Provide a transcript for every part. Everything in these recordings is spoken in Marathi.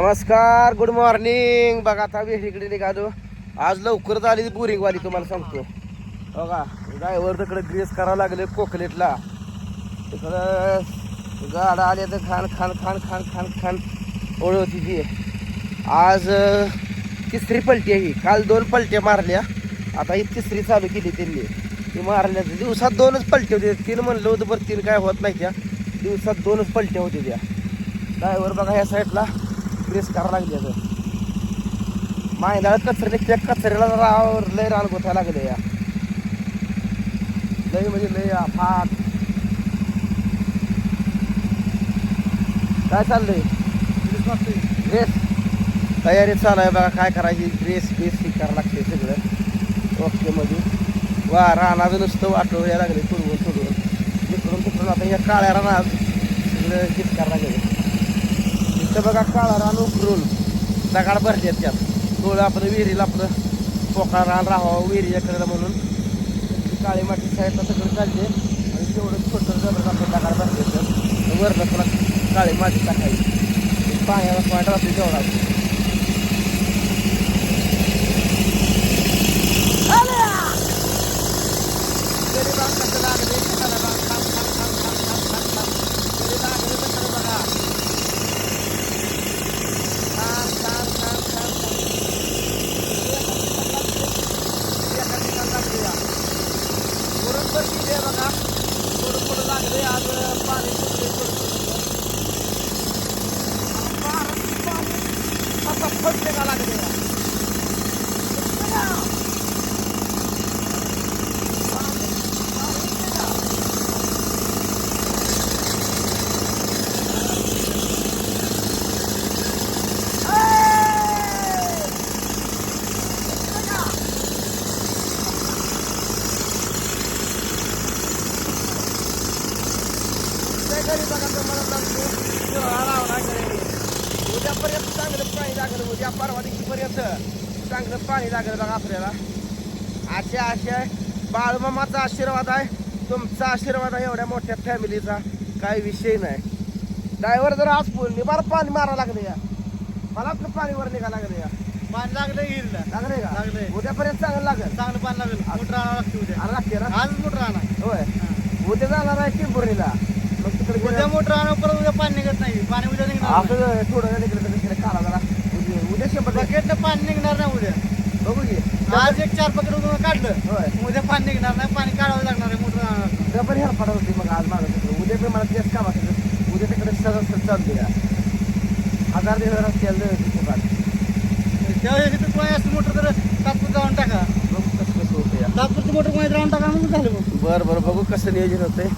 नमस्कार गुड मॉर्निंग बघा आता विहिरीकडे निघालो. आज लवकरच आली बोरिंगवाली तुम्हाला सांगतो. बघा ड्रायव्हर तिकडे ग्रेस करावं लागले कोकलेटला. तिकडं गाडा आले तर खान खान खान खान खान खान ओळखती ती. आज तिसरी पलटी आहे ही. काल दोन पलट्या मारल्या. आता ही तिसरी चालू केली त्यांनी. ती मारल्या. दिवसात दोनच पलट्या होते तीन म्हणलं होतं बरं तीन काय होत नाही त्या. दिवसात दोनच पलट्या होत्या त्या. ड्रायव्हर बघा ह्या साईडला प्रेस करावं लागली आता मायदाळ कचरे त्या कचऱ्याला राव लय रान गोथायला लागले या. लय म्हणजे लय फाट काय चाललंय? ड्रेस तयारी चालू आहे बघा काय करायची? ड्रेस बेस करावं लागते सगळं. ओके मध्ये वा रानाचं नुसतं वाटलं यायला लागले तुडवून तुडवून तिकडून तिकडून आता ह्या काळ्या रानात सगळं हेच करायला लागले इथं बघा काळा रान उकरून दगाड भरलेत त्यात. थोडं आपलं विहिरीला आपलं पोकळा रान राहावं विहिरी कडेला म्हणून. काळी माती साईडला सगळं काढते आणि तेवढं छोटं जबरदस्त आपलं दगाड भरले त्यात वरनं पुन्हा काळी माती टाकायची. पाण्याला पॉईंट राहते तेवढा 100 ਰੁਪਏ ਦਾ ਲੱਗਦੇ ਆ चांगलं पाणी लागलं उद्या परवा दिवशीपर्यंत चांगलं पाणी लागलं बघा आपल्याला. अशा अशा. बाळमामाचा आशीर्वाद आहे. तुमचा आशीर्वाद आहे एवढ्या मोठ्या फॅमिलीचा. काही विषय नाही. ड्रायव्हर जर आज निबार पाणी मारा लागले या. मला पाणी वर निघा लागले या. पाणी लागलं हिरला लागले का? लागलंय. उद्यापर्यंत चांगलं लागेल. चांगलं पाणी लागलं. मोटर आणावं लागते उद्या. लागते ना आज मोटर आणा. होय. उद्या जाणार आहे तिकडे उद्या मोटर आणा परत उद्या पाणी निघत नाही. पाणी उद्या निघणार नाही. असं थोडं वेळ इकडे तिकडे काढा जरा. उद्या उद्या शंभर टक्के. बकेटनं पाणी निघणार नाही उद्या. बघू की. आज एक चार पकड काढलं. होय. उद्या पाणी निघणार नाही पाणी काढावं लागणार आहे मोटर डबल ह्या पडत होती मग आज माझं तिकडे. उद्या पण मला तेच काम असेल उद्या तिकडे सगळं सगळं चालू द्या हजार दीड हजार केलं फुकाट त्यावेळेस तिथं कोणी असं मोटर तर? तात्पुरतं जाऊन टाका. बघू कसं कसं होतं या. तात्पुरतं मोटर कोणी राहून टाका मग झालं मग बरं बरं बघू कसं नियोजन होतंय.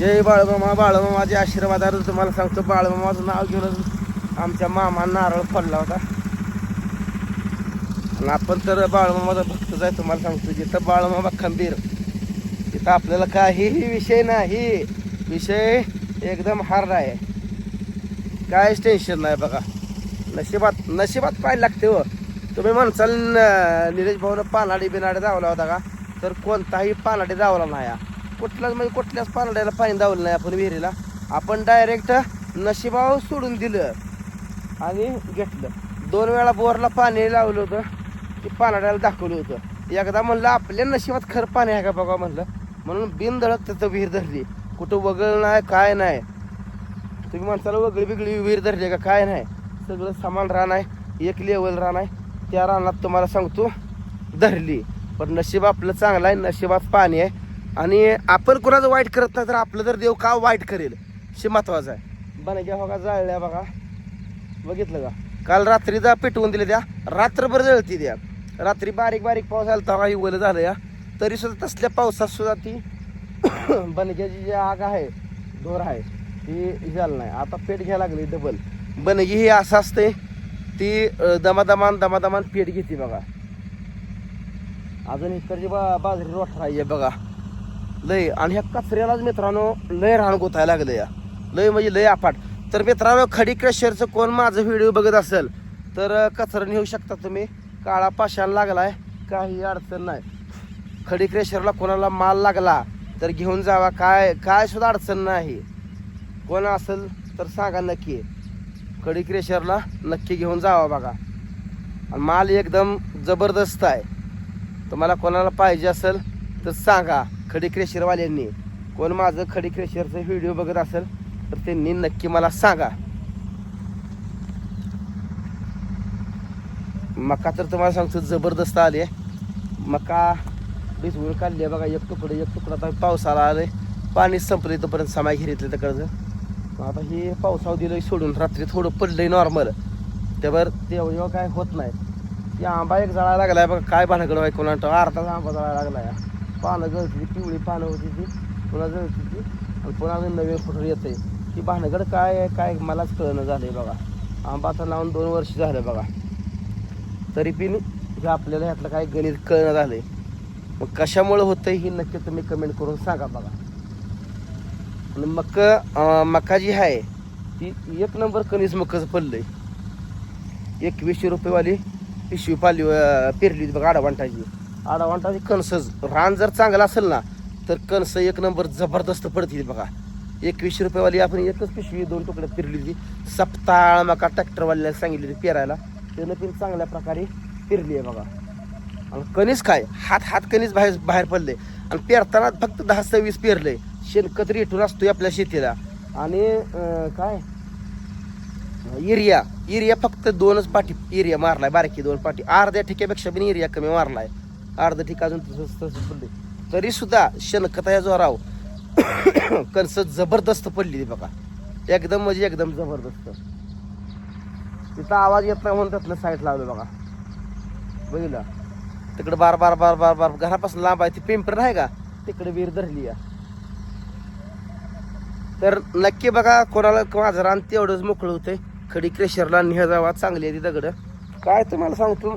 जय बाळमामा बाळमामाचे आशीर्वादानं तुम्हाला सांगतो. बाळमामाचं नाव घेऊनच आमच्या मामा नारळ फोडला होता. आणि आपण तर बाळमामाचा भक्तच आहे तुम्हाला सांगतो. जिथं बाळमामा खंबीर तिथं आपल्याला काहीही विषय नाही. विषय एकदम हार्ड आहे. काहीच टेन्शन नाही बघा. नशिबात नशिबात पाहायला लागते हो. तुम्ही म्हणसाल न- निलेश भाऊनं पानाडी बिनाडी धावला होता का? तर कोणताही पानाडी धावला नाही हा. कुठलाच म्हणजे कुठल्याच पानाड्याला पाणी धावलं नाही आपण विहिरीला. आपण डायरेक्ट नशिबाव सोडून दिलं आणि घेतलं. दोन वेळा बोरला पाणी लावलं होतं ते पानाड्याला दाखवलं होतं. एकदा म्हणलं आपल्या नशिबात खरं पाणी आहे का बघा म्हणलं. म्हणून बिनधडक तिथं विहीर धरली. कुठं वगळ नाही काय नाही. तुम्ही माणसाला वगळी बिगळी विहीर धरली का काय नाही. सगळं सामान रान आहे एक लेवल रान आहे. त्या रानात तुम्हाला सांगतो धरली. पण नशीब आपलं चांगलं आहे नशिबात पाणी आहे. आणि आपण कोणाचं वाईट करत नाही तर आपलं तर देव का वाईट करेल? हे महत्वाचं आहे. बनग्या बघा जाळल्या बघा. बघितलं का? काल रात्री जा पेटवून दिले द्या. रात्रभर जळती द्या. रात्री बारीक बारीक पाऊस आला तेव्हा ही ओलं झालं या. तरी सुद्धा तसल्या पावसात सुद्धा ती बनग्याची जी आग आहे धोर आहे ती झालं नाही. आता पेट घ्यायला लागली डबल बनगी ही असं असते ती दमादमान दमादमान पेट घेते बघा. अजून इकडची बा बाजरी रोठा आहे बघा. लय आणि ह्या कचऱ्यालाच मित्रांनो लय रान गोतायला लागलं या. लय म्हणजे लय आफाट. तर मित्रांनो खडी क्रशरचं कोण माझं व्हिडिओ बघत असेल तर कचरा नेऊ शकता तुम्ही. काळा पाशाला लागलाय काही अडचण नाही. खडी क्रेशरला कोणाला माल लागला तर घेऊन जावा. काय काय सुद्धा अडचण नाही. कोण असेल तर सांगा नक्की. खडी क्रेशरला नक्की घेऊन जावा बघा. आणि माल एकदम जबरदस्त आहे. तुम्हाला कोणाला पाहिजे असेल तर सांगा. खडी क्रेशरवाल्यांनी कोण माझं खडी क्रेशरचं व्हिडिओ बघत असेल तर त्यांनी नक्की मला सांगा. मका तर तुम्हाला सांगतो जबरदस्त आले मका भिजवून काढली बघा एक तुकडं एक तुकडं. आता पावसाला आले पाणी संपलं इथंपर्यंत समाय घेतलं तिकडचं मग आता हे पावसाव दिलं सोडून रात्री थोडं पडलंय नॉर्मल त्यावर तेव्हा काय होत नाही. ती आंबा एक जळायला लागलाय बघा काय भानगड आहे कोणा अर्धाच आंबा जळायला लागलाय. पानं गळती पिवळी पानं होती ती पुन्हा जळती ती आणि पुन्हा नवीन फुटून येते ती भानगड काय आहे काय मलाच कळणं झालंय बघा. आंबा आता लावून दोन वर्ष झालं बघा. तरी पण हे आपल्याला ह्यातलं काय गणित कळणं झालंय. मग कशामुळे होतंय ही नक्की तुम्ही कमेंट करून सांगा बघा. आणि मक मका जी आहे ती एक नंबर कणीस मकाचं पडलंय. एकवीसशे रुपयेवाली पिशवी पाली पेरली होती बघा अडवांटाची आडावांटाची कणस. रान जर चांगलं असेल ना तर कणस एक नंबर जबरदस्त पडतील बघा. एकवीसशे रुपयेवाली आपण एकच पिशवी दोन तुकड्यात पेरली होती सप्ताळ मका ट्रॅक्टरवाल्याला सांगितली होती पेरायला. त्यानं पण चांगल्या प्रकारे पेरली आहे बघा. आणि कणीस काय? हात हात कणीस बाहेर बाहेर पडले आणि पेरताना फक्त दहा सव्वीस पेरले शेणखत रेटून असतोय आपल्या शेतीला. आणि काय? युरिया युरिया फक्त दोनच पाठी युरिया मारलाय बारकी दोन पाठी. अर्ध्या ठिक्यापेक्षा पण युरिया कमी मारलाय. अर्ध ठीक अजून तसंच तसंच पडले तरी सुद्धा शेणखताच्या जोराव कणस जबरदस्त पडली ती बघा. एकदम म्हणजे एकदम जबरदस्त. तिथं आवाज येत नाही म्हणून त्यातलं साईड लावलं बघा. बघितलं? तिकडे बार बार बार बार बार घरापासून लांब आहे. ती पिंपर आहे का? तिकडे वीर धरली तर नक्की बघा कोणाला माझं रान तेवढंच मोकळं होतंय. खडी क्रेशरला निह जावा चांगली आहे ती दगड. काय तुम्हाला सांगतो?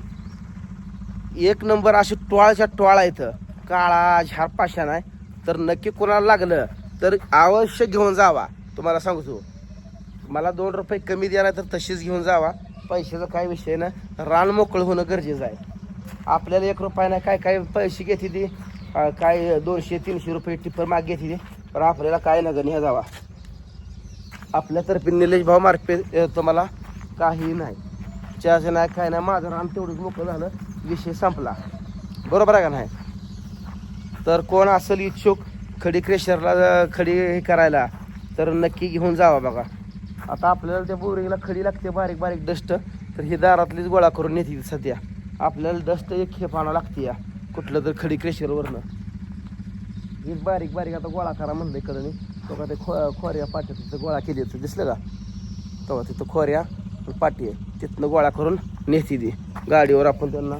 एक नंबर अशी टोळाच्या टोळा इथं. काळा झार पाषाण आहे तर नक्की कोणाला लागलं तर अवश्य घेऊन जावा. तुम्हाला सांगतो. मला दोन रुपये कमी द्या तर तशीच घेऊन जावा. पैशाचा काय विषय ना रान मोकळं होणं गरजेचं आहे. आपल्याला एक रुपया नाही. काय काय पैसे घेते ती? काय दोनशे तीनशे रुपये टिप्पर माग घेते ती? पण आपल्याला काय नगर न्या जावा. आपल्यातर्फे निलेश भाऊ मार्फत तुम्हाला काही नाही. चहाचे नाही काय नाही. माझं रान तेवढंच मोकळं झालं. विषय संपला. बरोबर आहे का नाही? तर कोण असेल इच्छुक खडी क्रेशरला खडी हे करायला तर नक्की घेऊन जावा बघा. आता आपल्याला त्या बोरिंगला खडी लागते बारीक बारीक डस्ट तर ही दारातलीच गोळा करून नेते सध्या. आपल्याला डस्ट एक खेप लागते या कुठलं तर खडी क्रेशरवरनं ही बारीक बारीक आता गोळा करा म्हणलं इकडं तो का ते खो खोऱ्या पाट्या तिथं गोळा केली होती दिसलं का? तेव्हा तिथं खोऱ्या पाटी आहे तिथनं गोळा करून नेती दे गाडीवर आपण त्यांना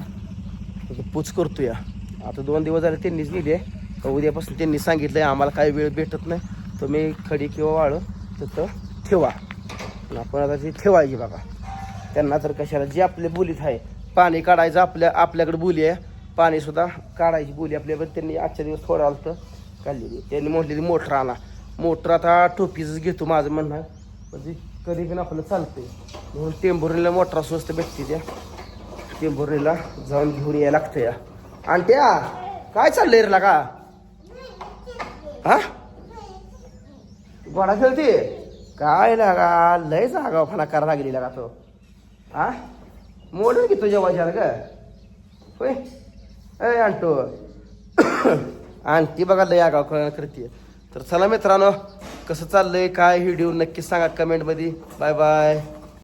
त्याचं पूच करतो या आता दोन दिवस झाले त्यांनीच नेली आहे. तर उद्यापासून त्यांनी सांगितलं आहे आम्हाला काही वेळ भेटत नाही. तुम्ही खडी किंवा वाळू तिथं ठेवा. आपण आता ती ठेवायची बघा. त्यांना तर कशाला जी आपल्या बोलीत आहे पाणी काढायचं आपल्या आपल्याकडे बोली आहे. पाणीसुद्धा काढायची बोली आपल्याकडे त्यांनी आजच्या दिवस थोडं आलं तर काढलेली. त्यांनी म्हटलेली मोटर आणा. मोटर आता टोपीच घेतो माझं म्हणणं. म्हणजे कधी पण आपलं चालतंय. म्हणून टेंभुरीला मोटर स्वस्त भेटते त्या. टेंभुर्णीला जाऊन घेऊन यायला लागतं या. आणि त्या काय चाललंय रे का हा? गोडा खेळते? काय लागा? लय जागा फणा करा लागली लागा तो. हा? मोडून की तुझ्या वाजाला का होय? अय आणतो आणती बघा लय आगाव करते तर चला मित्रांनो कसं चाललंय काय व्हिडिओ नक्की सांगा कमेंटमध्ये बाय बाय